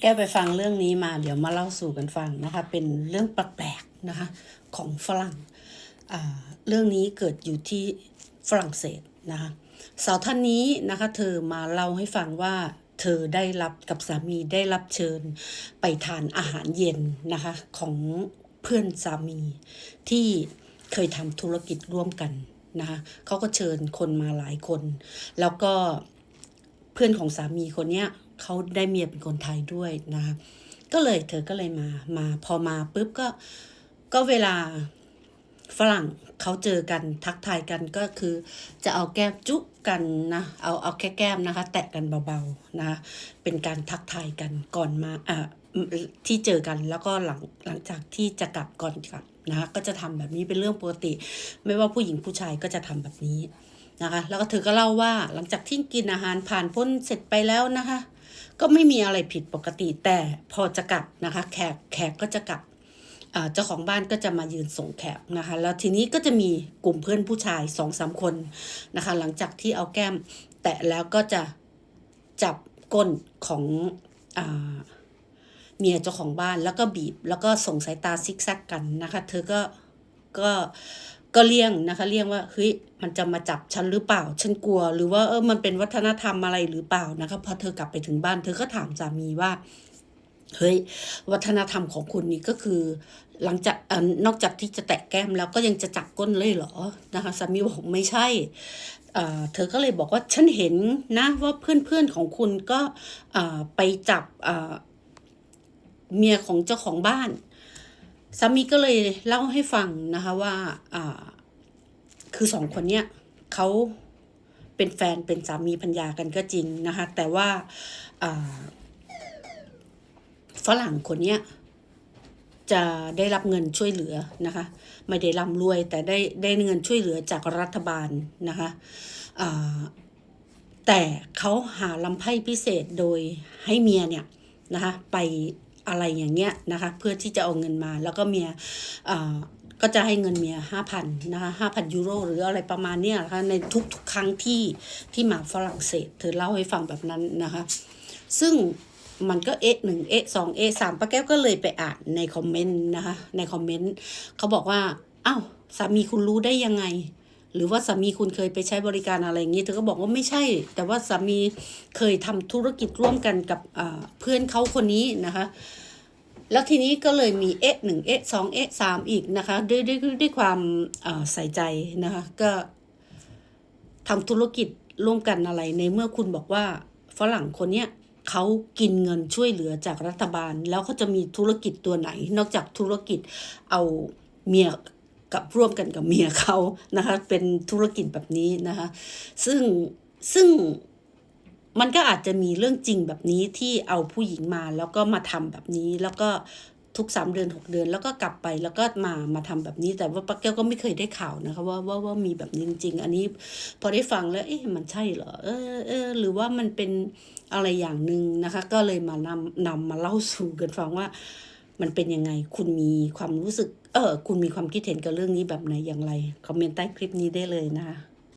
แก้ไปฟังเรื่องนี้มาเดี๋ยวมาเล่าสู่กันฟังนะคะ เป็นเรื่องแปลกๆนะคะของฝรั่งเรื่องนี้เกิดอยู่ที่ฝรั่งเศสนะคะสาวท่านนี้นะคะเธอมาเล่าให้ฟังว่าเธอได้รับกับสามีได้รับเชิญไปทานอาหารเย็นนะคะของเพื่อนสามีที่เคยทำธุรกิจร่วมกันนะคะเขาก็เชิญคนมาหลายคน แล้วก็เพื่อนของสามีคนเนี้ย เขาได้เมียเป็นคนไทยด้วยนะคะก็เลยเธอก็เลยมามาพอมาปุ๊บก็ก็เวลาฝรั่งเขาเจอกันทักทายกันก็คือ จะเอาแก้มจุ๊บกันนะเอาเอาแค่แก้มนะคะ แตะกันเบาๆนะคะเป็นการทักทายกันก่อนมาอ่าที่เจอกันแล้วก็หลังหลังจากที่จะกลับก่อนกลับนะคะก็จะทำแบบนี้เป็นเรื่องปกติ ไม่ว่าผู้หญิงผู้ชายก็จะทำแบบนี้นะคะ แล้วก็เธอก็เล่าว่าหลังจากที่กินอาหารผ่านพ้นเสร็จไปแล้วนะคะ ก็ไม่มีอะไรผิดปกติแต่พอจะกลับนะคะแขกแขกก็จะกลับเจ้าของบ้านก็จะมายืนส่งแขกนะคะแล้วทีนี้ก็จะมีกลุ่มเพื่อนผู้ชายสองสามคนนะคะหลังจากที่เอาแก้มแตะแล้วก็จะจับก้นของเมียเจ้าของบ้านแล้วก็บีบแล้วก็ส่งสายตาซิกแซกกันนะคะ เธอก็ก็ ก็เลี่ยงนะคะเลี่ยงว่าเฮ้ยมันจะมาจับฉันหรือเปล่า ฉันกลัว หรือว่าเออมันเป็นวัฒนธรรมอะไรหรือเปล่านะคะพอเธอกลับไปถึงบ้าน เธอก็ถามสามีว่าเฮ้ยวัฒนธรรมของคุณนี่ก็คือ หลังจากเออนอกจากที่จะแตะแก้มแล้วก็ยังจะจับก้นเลยเหรอนะคะสามีบอกไม่ใช่เธอก็เลยบอกว่าฉันเห็นนะว่าเพื่อนๆของคุณก็ไปจับเมียของเจ้าของบ้าน สามีก็เลยเล่าให้ฟังนะคะว่าอ่าคือสองคนเนี้ยเขาเป็นแฟนเป็นสามีพัญญากันก็จริงนะคะ แต่ว่าฝรั่งคนเนี้ยจะได้รับเงินช่วยเหลือนะคะ ไม่ได้ร่ำรวยแต่ได้ได้เงินช่วยเหลือจากรัฐบาลนะคะแต่เขาหาลำไพ่พิเศษโดยให้เมียเนี่ยนะคะไป อะไรอย่างเงี้ยนะคะ เพื่อที่จะเอาเงินมาแล้วก็เมียอ่าก็จะให้เงินเมียห้าพันนะคะห้าพันยูโรหรืออะไรประมาณเนี้ยนะคะในทุกทุกครั้งที่ที่มาฝรั่งเศส เธอเล่าให้ฟังแบบนั้นนะคะ ซึ่งมันก็เอ๊ะหนึ่งเอ๊ะสองเอ๊ะสามป้าแก้วก็เลยไปอ่านในคอมเมนต์นะคะในคอมเมนต์เขาบอกว่าอ้าวสามีคุณรู้ได้ยังไง หรือว่าสามีคุณเคยไปใช้บริการอะไรอย่างนี้เธอก็บอกว่าไม่ใช่ แต่ว่าสามีเคยทำธุรกิจร่วมกันกับเพื่อนเขาคนนี้นะคะ แล้วทีนี้ก็เลยมีเอะหนึ่งเอะสองเอะสามอีกนะคะด้วยด้วยด้วยความใส่ใจนะคะก็ทำธุรกิจร่วมกันอะไรในเมื่อคุณบอกว่าฝรั่งคนเนี้ยเขากินเงินช่วยเหลือจากรัฐบาล แล้วเขาจะมีธุรกิจตัวไหน นอกจากธุรกิจเอาเมีย กับร่วมกันกับเมียเขานะคะเป็นธุรกิจแบบนี้นะคะซึ่งซึ่งมันก็อาจจะมีเรื่องจริงแบบนี้ที่เอาผู้หญิงมาแล้วก็มาทำแบบนี้แล้วก็ทุกสามเดือนหกเดือนแล้วก็กลับไปแล้วก็มามาทำแบบนี้ แต่ว่าปักแก้วก็ไม่เคยได้ข่าวนะคะว่าว่าว่ามีแบบนี้จริง ๆ อันนี้พอได้ฟังแล้วเอ๊ะมันใช่เหรอเออเออหรือว่ามันเป็นอะไรอย่างหนึ่งนะคะ ก็เลยมานำนำมาเล่าสู่กันฟังว่า มันเป็นยังไง คุณมีความรู้สึก เออ คุณมีความคิดเห็นกับเรื่องนี้แบบไหนอย่างไร คอมเมนต์ใต้คลิปนี้ได้เลยนะคะ